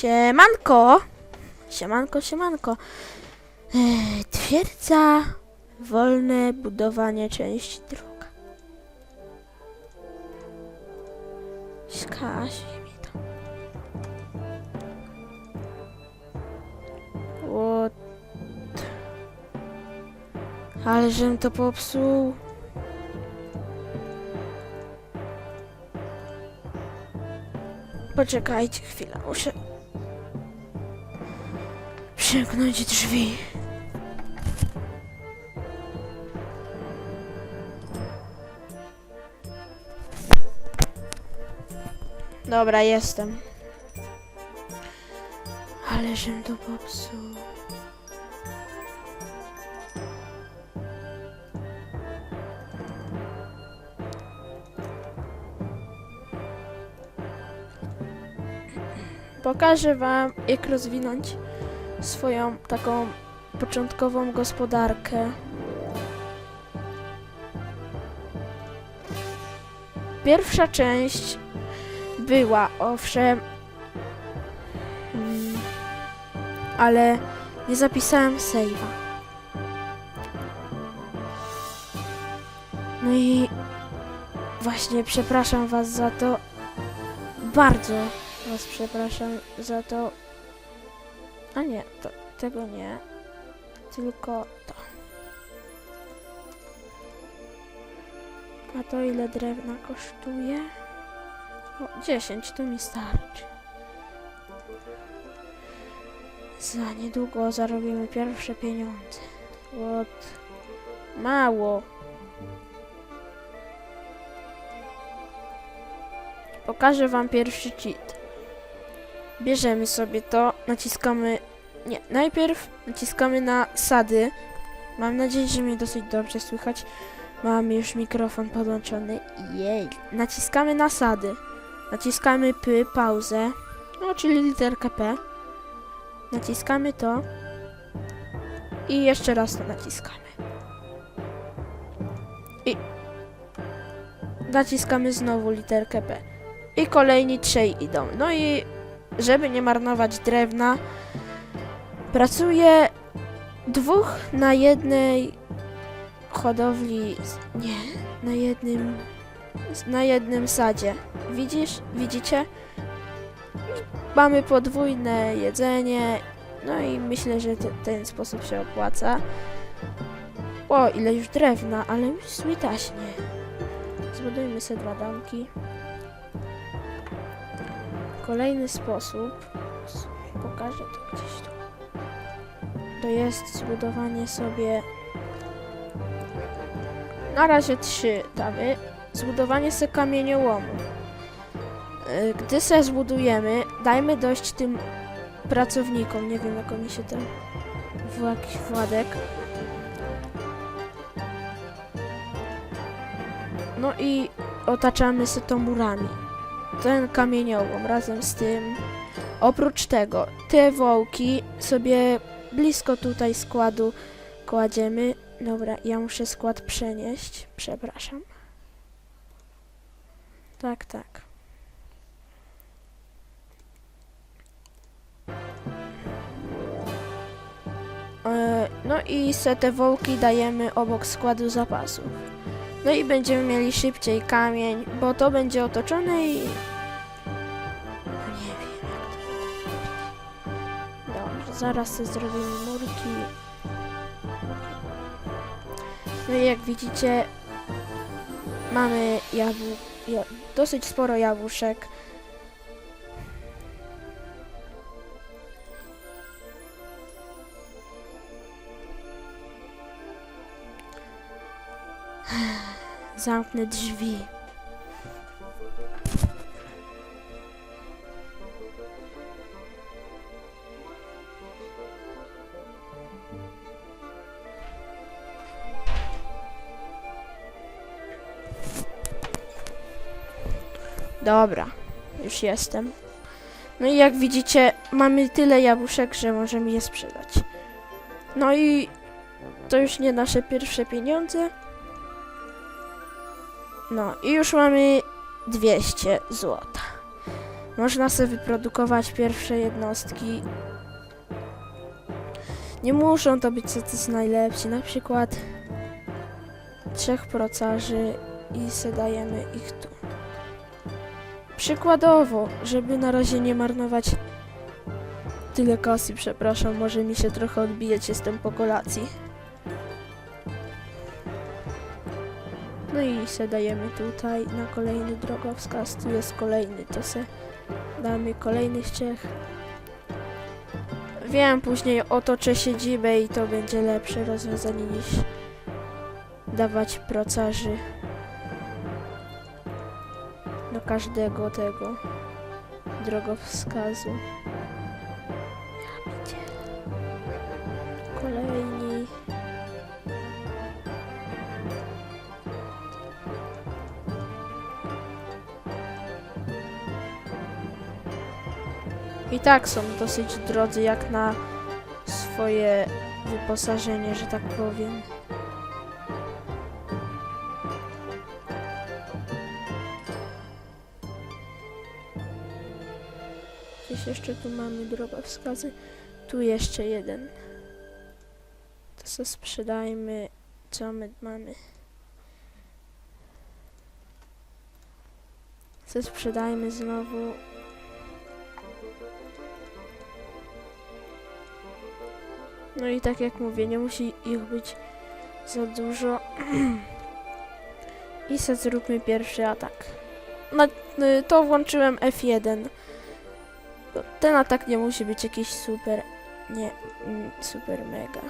Siemanko! Siemanko, siemanko. Ej, twierdza wolne budowanie część druga. Skasi mi to. What? Ale żem to popsuł. Poczekajcie chwilę, muszę przymknąć drzwi. Dobra, jestem. Ale żem to popsuł. Pokażę Wam, jak rozwinąć swoją taką początkową gospodarkę. Pierwsza część była, owszem, ale nie zapisałem save'a. No i właśnie przepraszam Was za to. Bardzo Was przepraszam za to. A nie, to, tego nie. Tylko to. A to ile drewna kosztuje? O, 10 to mi starczy. Za niedługo zarobimy pierwsze pieniądze. Od mało. Pokażę wam pierwszy cheat. Bierzemy sobie to, naciskamy... Nie, najpierw naciskamy na sady. Mam nadzieję, że mnie dosyć dobrze słychać. Mam już mikrofon podłączony. Jej. Naciskamy na sady. Naciskamy P, pauzę. No, czyli literkę P. Naciskamy to. I jeszcze raz to naciskamy. I naciskamy znowu literkę P. I kolejni trzej idą. No i żeby nie marnować drewna, pracuję dwóch na jednej hodowli. Nie, na jednym. Na jednym sadzie. Widzisz? Widzicie? Mamy podwójne jedzenie. No i myślę, że te, ten sposób się opłaca. O, ile już drewna, ale już switaśnie. Zbudujmy sobie dwa domki. Kolejny sposób. Pokażę to gdzieś tu. To jest zbudowanie sobie. Na razie trzy damy. Zbudowanie sobie kamieniołomu. Y, Gdy se zbudujemy, dajmy dość tym pracownikom. Nie wiem, jak oni się tam. Jakiś Władek. No i otaczamy się to murami. Ten kamieniołom razem z tym. Oprócz tego, te wołki sobie blisko tutaj składu kładziemy. Dobra, ja muszę skład przenieść. Przepraszam. Tak, tak. E, No i te wołki dajemy obok składu zapasów. No i będziemy mieli szybciej kamień, bo to będzie otoczone i... zaraz zrobimy murki. No i jak widzicie, mamy jabł... Ja... dosyć sporo jabłuszek. Zamknę drzwi. Dobra, już jestem. No i jak widzicie, mamy tyle jabłuszek, że możemy je sprzedać. No i to już nie nasze pierwsze pieniądze. No i już mamy 200 złota. Można sobie wyprodukować pierwsze jednostki. Nie muszą to być tacy najlepsi, na przykład trzech procarzy i se dajemy ich tu. Przykładowo, żeby na razie nie marnować tyle kasy, przepraszam, może mi się trochę odbijać, jestem po kolacji. No i se dajemy tutaj na kolejny drogowskaz, tu jest kolejny, to se damy kolejnych trzech. Wiem, później otoczę siedzibę i to będzie lepsze rozwiązanie niż dawać procarzy każdego tego drogowskazu. Kolejni. I tak są dosyć drodzy jak na swoje wyposażenie, że tak powiem. Gdzieś jeszcze tu mamy drogowskazy. Tu jeszcze jeden. To co sprzedajmy. Co my mamy? Co sprzedajmy znowu. No i tak jak mówię, nie musi ich być za dużo. I se zróbmy pierwszy atak. Na, y, to włączyłem F1. Bo Ten atak nie musi być jakiś super. Nie, mm, super mega.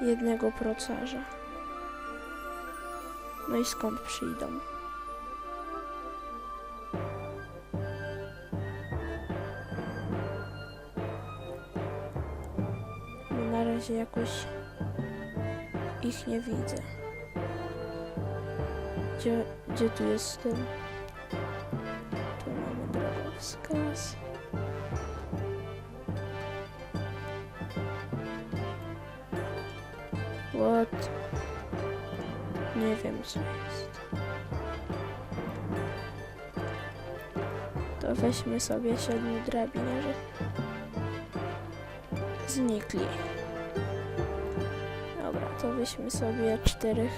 Jednego procarza. No i skąd przyjdą? No na razie jakoś ich nie widzę. Gdzie, gdzie tu jest ten? Tu mamy drogowskaz. What? Nie wiem co jest. To weźmy sobie siedmiu drabiniarzy. Znikli. Dobra, to weźmy sobie czterech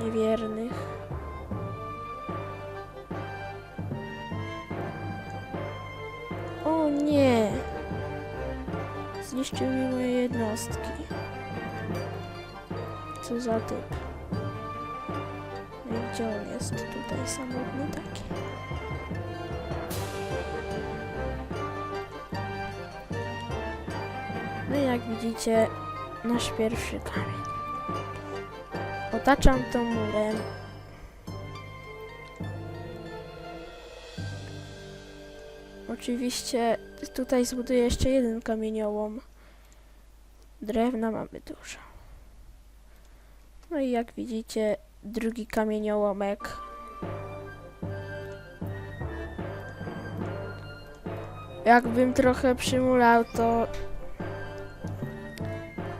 niewiernych. Zniszczył mi moje jednostki. Co za typ? No i gdzie on jest tutaj samotny taki? No i jak widzicie, nasz pierwszy kamień. Otaczam to murem. Oczywiście tutaj zbuduję jeszcze jeden kamieniołom. Drewna mamy dużo. No i jak widzicie, drugi kamieniołomek. Jakbym trochę przymulał, to...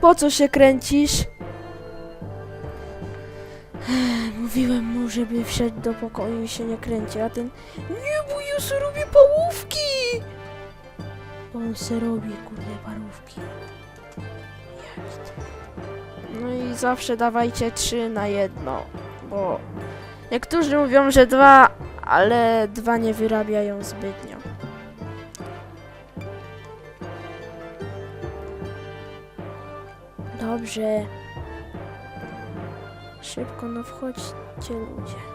Po co się kręcisz? Mówiłem mu, żeby wszedł do pokoju i się nie kręci, a ten... Nie, bo ja sobie robię połówki! On se robi, kurde, parówki. No i zawsze dawajcie trzy na jedno, bo niektórzy mówią, że dwa, ale dwa nie wyrabiają zbytnio. Dobrze. Szybko, no wchodźcie ludzie.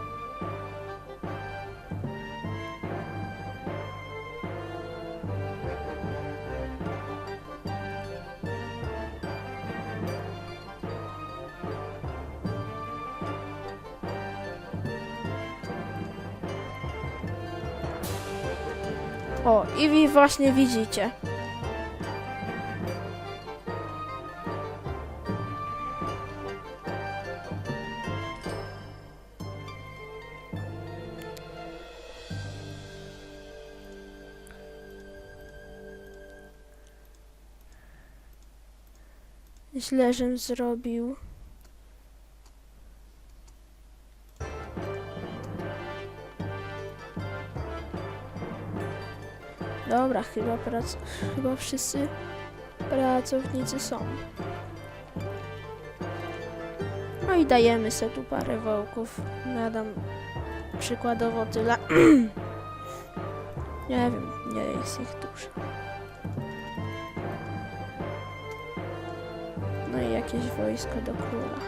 O, i wi właśnie widzicie. Źle, żem zrobił. Dobra, chyba, prac... chyba wszyscy pracownicy są. No i dajemy se tu parę wołków. Nadam przykładowo tyle. nie wiem, nie jest ich dużo. No i jakieś wojsko do króla.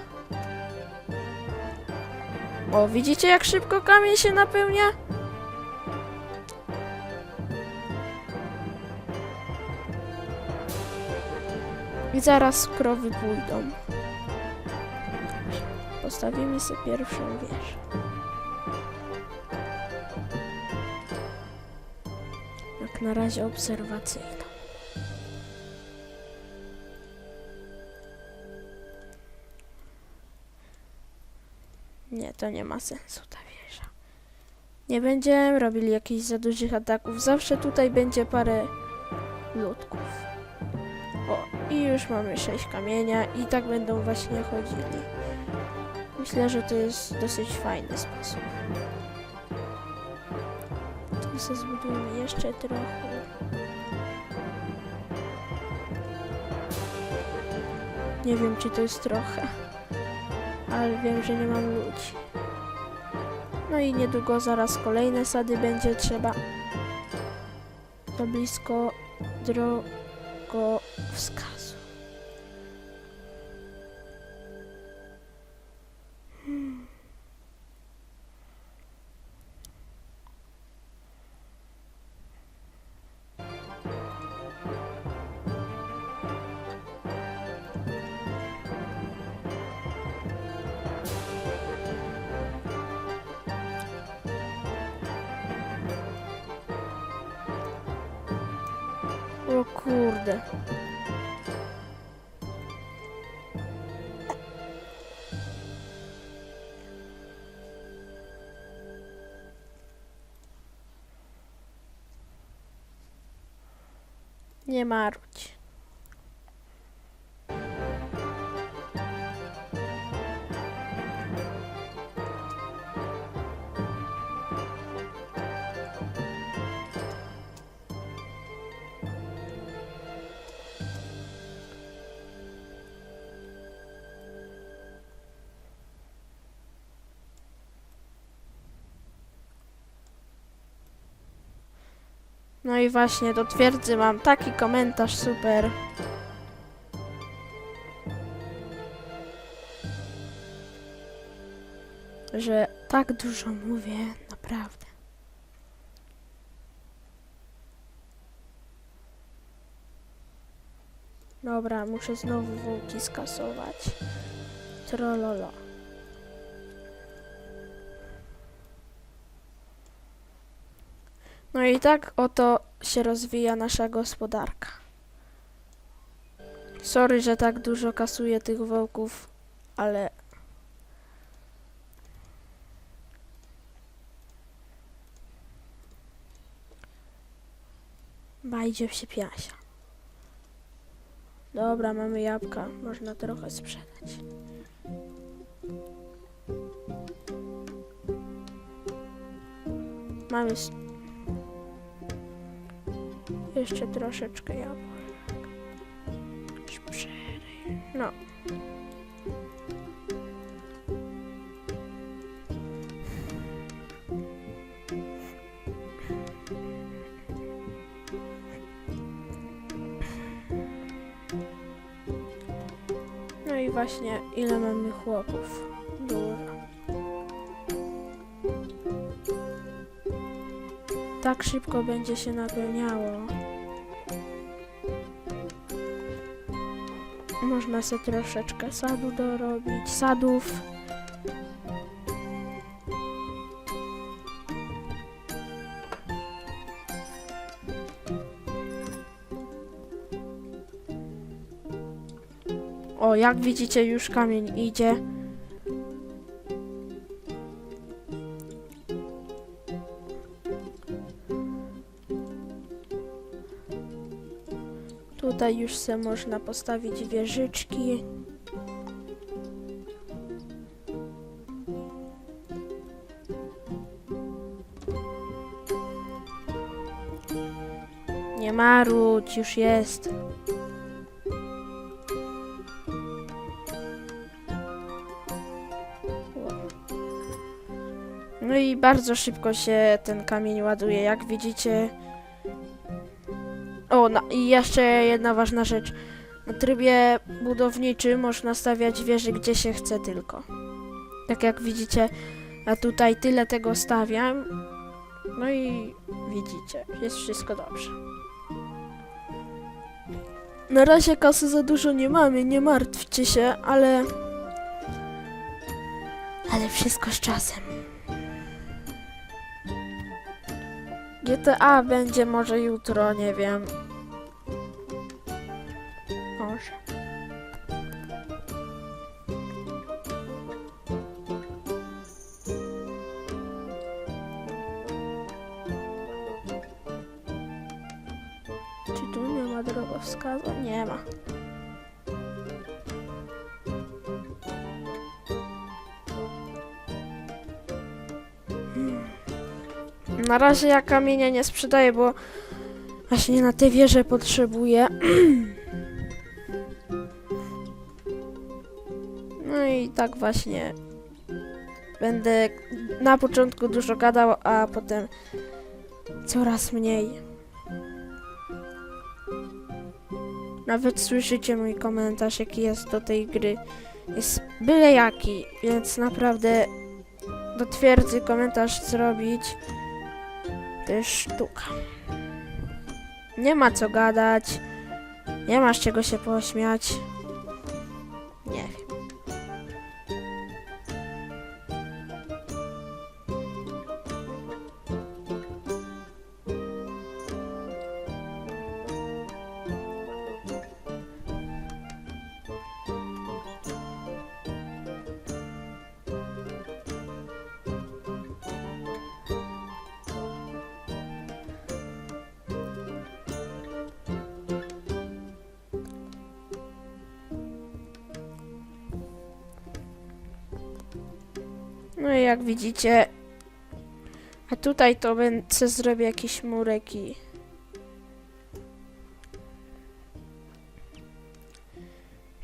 O, widzicie jak szybko kamień się napełnia? Zaraz krowy pójdą. Postawimy sobie pierwszą wieżę. Jak na razie obserwacyjną. Nie, to nie ma sensu ta wieża. Nie będziemy robili jakichś za dużych ataków. Zawsze tutaj będzie parę ludków. Już mamy 6 kamienia i tak będą właśnie chodzili. Myślę, że to jest dosyć fajny sposób. Tu sobie zbudujemy jeszcze trochę. Nie wiem, czy to jest trochę, ale wiem, że nie mam ludzi. No i niedługo zaraz kolejne sady będzie trzeba. To blisko drogowskazu. O kurde. Nie marudź. I właśnie do twierdzy mam taki komentarz super. Że tak dużo mówię, naprawdę. Dobra, muszę znowu wółki skasować. Trololo. No i tak oto się rozwija nasza gospodarka. Sorry, że tak dużo kasuję tych wołków, ale bajdzie się piasia. Dobra, mamy jabłka, można trochę sprzedać. Mamy jeszcze troszeczkę jabłek. No. No i właśnie ile mamy chłopów? Dużo. Tak szybko będzie się napełniało. Można sobie troszeczkę sadu dorobić, sadów. O, jak widzicie, już kamień idzie. Tutaj już se można postawić wieżyczki. Nie marudź, już jest. No i bardzo szybko się ten kamień ładuje, jak widzicie. O, i jeszcze jedna ważna rzecz. Na trybie budowniczym można stawiać wieże gdzie się chce tylko. Tak jak widzicie, ja tutaj tyle tego stawiam. No i widzicie, jest wszystko dobrze. Na razie kasy za dużo nie mamy, nie martwcie się, ale... Ale wszystko z czasem. GTA będzie może jutro, nie wiem. Drogowskazu? Nie ma. Hmm. Na razie ja kamienia nie sprzedaję, bo właśnie na te wieże potrzebuję. No i tak właśnie będę na początku dużo gadał, a potem coraz mniej. Nawet słyszycie mój komentarz, jaki jest do tej gry. Jest byle jaki, więc naprawdę do twierdzy komentarz zrobić to jest sztuka. Nie ma co gadać, nie masz czego się pośmiać. Nie wiem. No i jak widzicie, a tutaj to będę zrobię jakiś murek i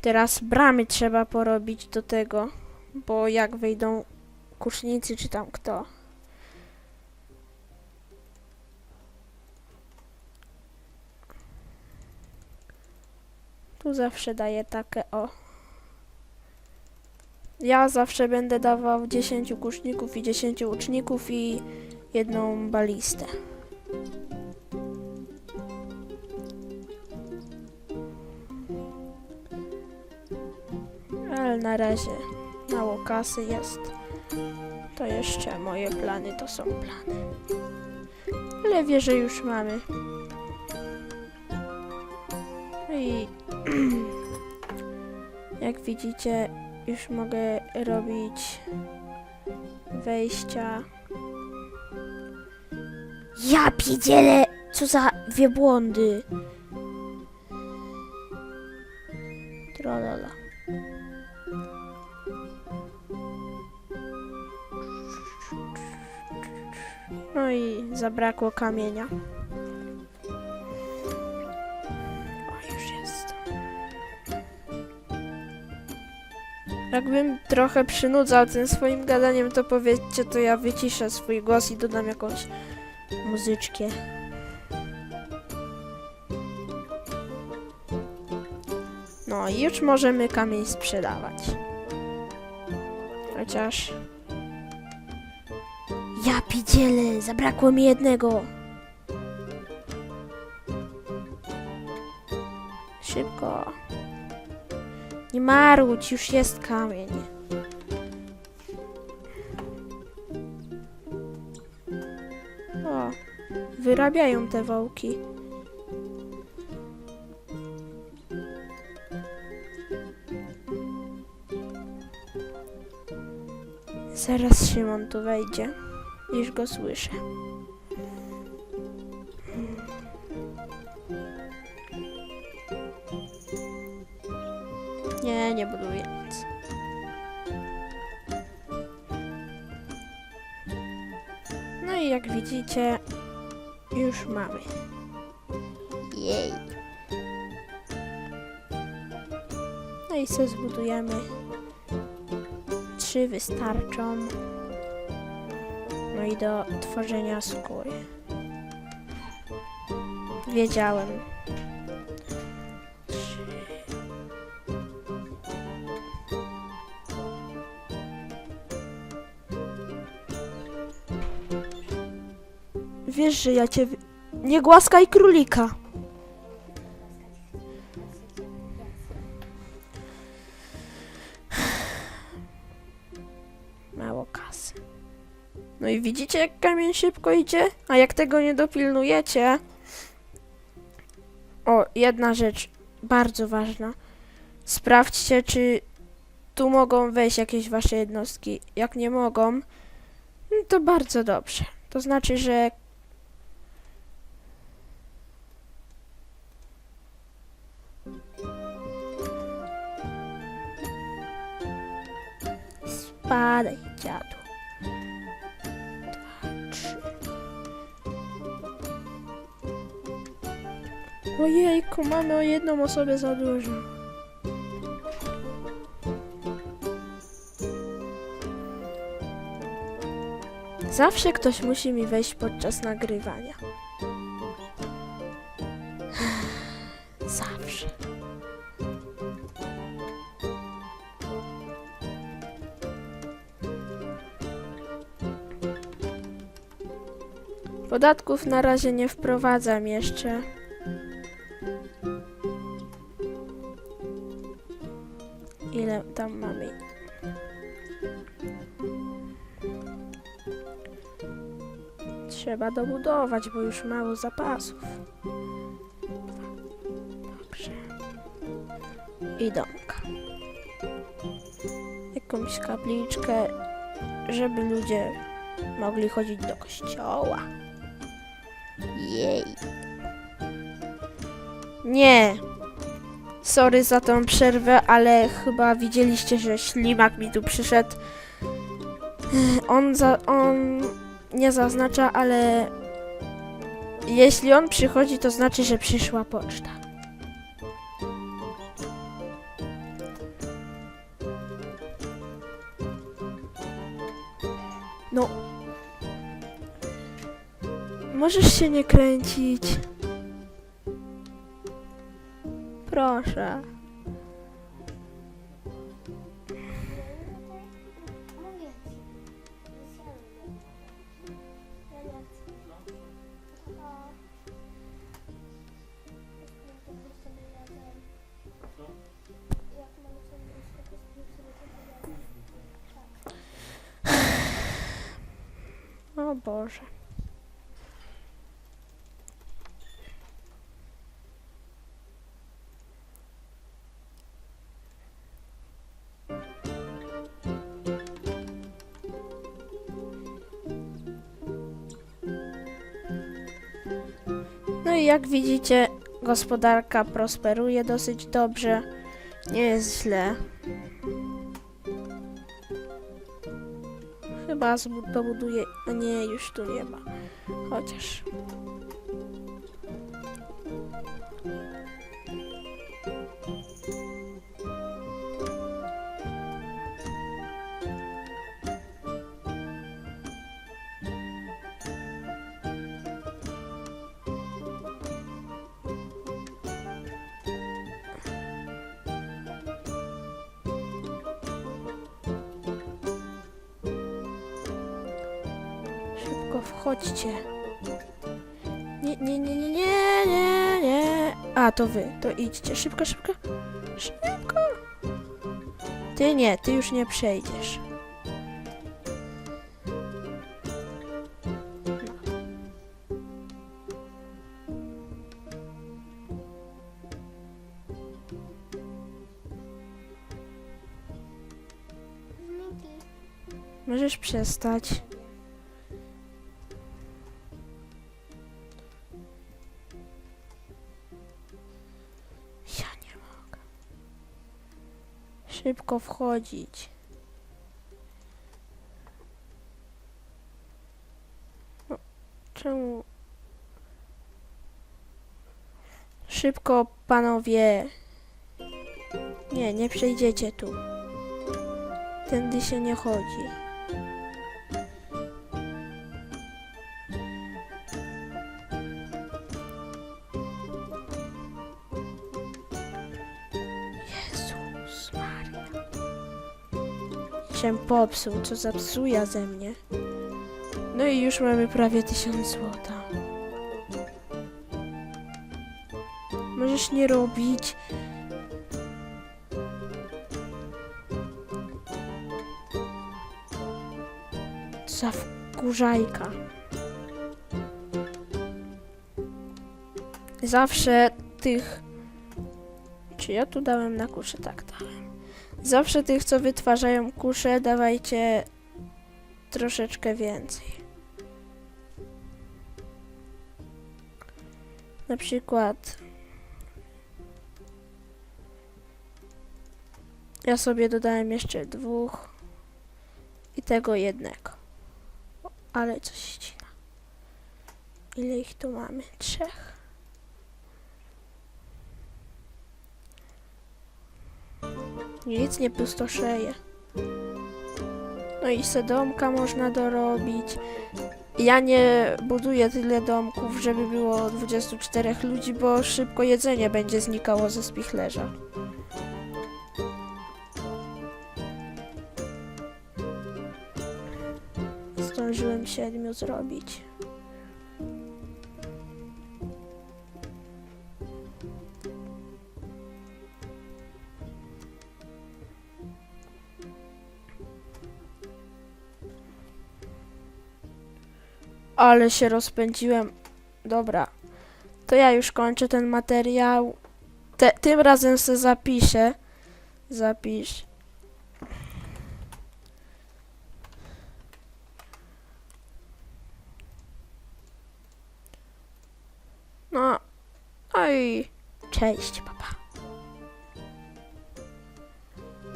teraz bramy trzeba porobić do tego, bo jak wejdą kusznicy czy tam kto. Tu zawsze daję takie o. Ja zawsze będę dawał 10 kuszników i 10 łuczników i jedną balistę. Ale na razie mało kasy jest. To jeszcze moje plany to są plany. Ale wierzę już mamy. I jak widzicie już mogę robić wejścia. Ja pierdzielę! Co za wiebłądy! Trolala. No i zabrakło kamienia. Jakbym trochę przynudzał tym swoim gadaniem, to powiedzcie, to ja wyciszę swój głos i dodam jakąś muzyczkę. No i już możemy kamień sprzedawać. Chociaż... Ja pidzielę, zabrakło mi jednego. Szybko. Nie marudź, już jest kamień. O, wyrabiają te wołki. Zaraz Szymon tu wejdzie. Już go słyszę. Nie, nie buduję nic. No i jak widzicie, już mamy. Jej. No i co zbudujemy? Trzy wystarczą. No i do tworzenia skóry. Wiedziałem. Wiesz, że ja cię... Nie głaskaj królika! Mało kasy. No i widzicie, jak kamień szybko idzie? A jak tego nie dopilnujecie... O, jedna rzecz bardzo ważna. Sprawdźcie, czy tu mogą wejść jakieś wasze jednostki. Jak nie mogą, no to bardzo dobrze. To znaczy, że Spadaj, dziadu. Dwa, trzy. Ojejku, mamy o jedną osobę za dużo. Zawsze ktoś musi mi wejść podczas nagrywania. Podatków na razie nie wprowadzam jeszcze. Ile tam mamy? Trzeba dobudować, bo już mało zapasów. Dobrze. I domka. Jakąś kapliczkę, żeby ludzie mogli chodzić do kościoła. Jej. Nie. Sorry za tą przerwę, ale chyba widzieliście, że ślimak mi tu przyszedł. On za, on nie zaznacza, ale jeśli on przychodzi, to znaczy, że przyszła poczta. Możesz się nie kręcić. Proszę. O. Spróbuj jak widzicie, gospodarka prosperuje dosyć dobrze. Nie jest źle. Chyba dobuduję. A nie, już tu nie ma. Chociaż. Szybko wchodźcie. Nie, nie, nie, nie, nie, nie, nie. A, to wy, to idźcie. Szybko, szybko. Szybko. Ty nie, ty już nie przejdziesz. Możesz przestać. Szybko wchodzić. No, czemu? Szybko, panowie. Nie, nie przejdziecie tu. Tędy się nie chodzi. Popsuł, co za psuja ze mnie. No i już mamy prawie tysiąc złota. Możesz nie robić. Za wkurzajka. Zawsze tych... Czy ja tu dałem na kuszę? Tak. Zawsze tych, co wytwarzają kusze, dawajcie troszeczkę więcej. Na przykład ja sobie dodałem jeszcze dwóch i tego jednego. Ale coś ścina. Ile ich tu mamy? Trzech. Nic nie pustoszeje. No i se domka można dorobić. Ja nie buduję tyle domków, żeby było 24 ludzi, bo szybko jedzenie będzie znikało ze spichlerza. Zdążyłem siedmiu zrobić. Ale się rozpędziłem. Dobra. To ja już kończę ten materiał. Te, tym razem se zapiszę. Zapisz. No. I cześć, papa.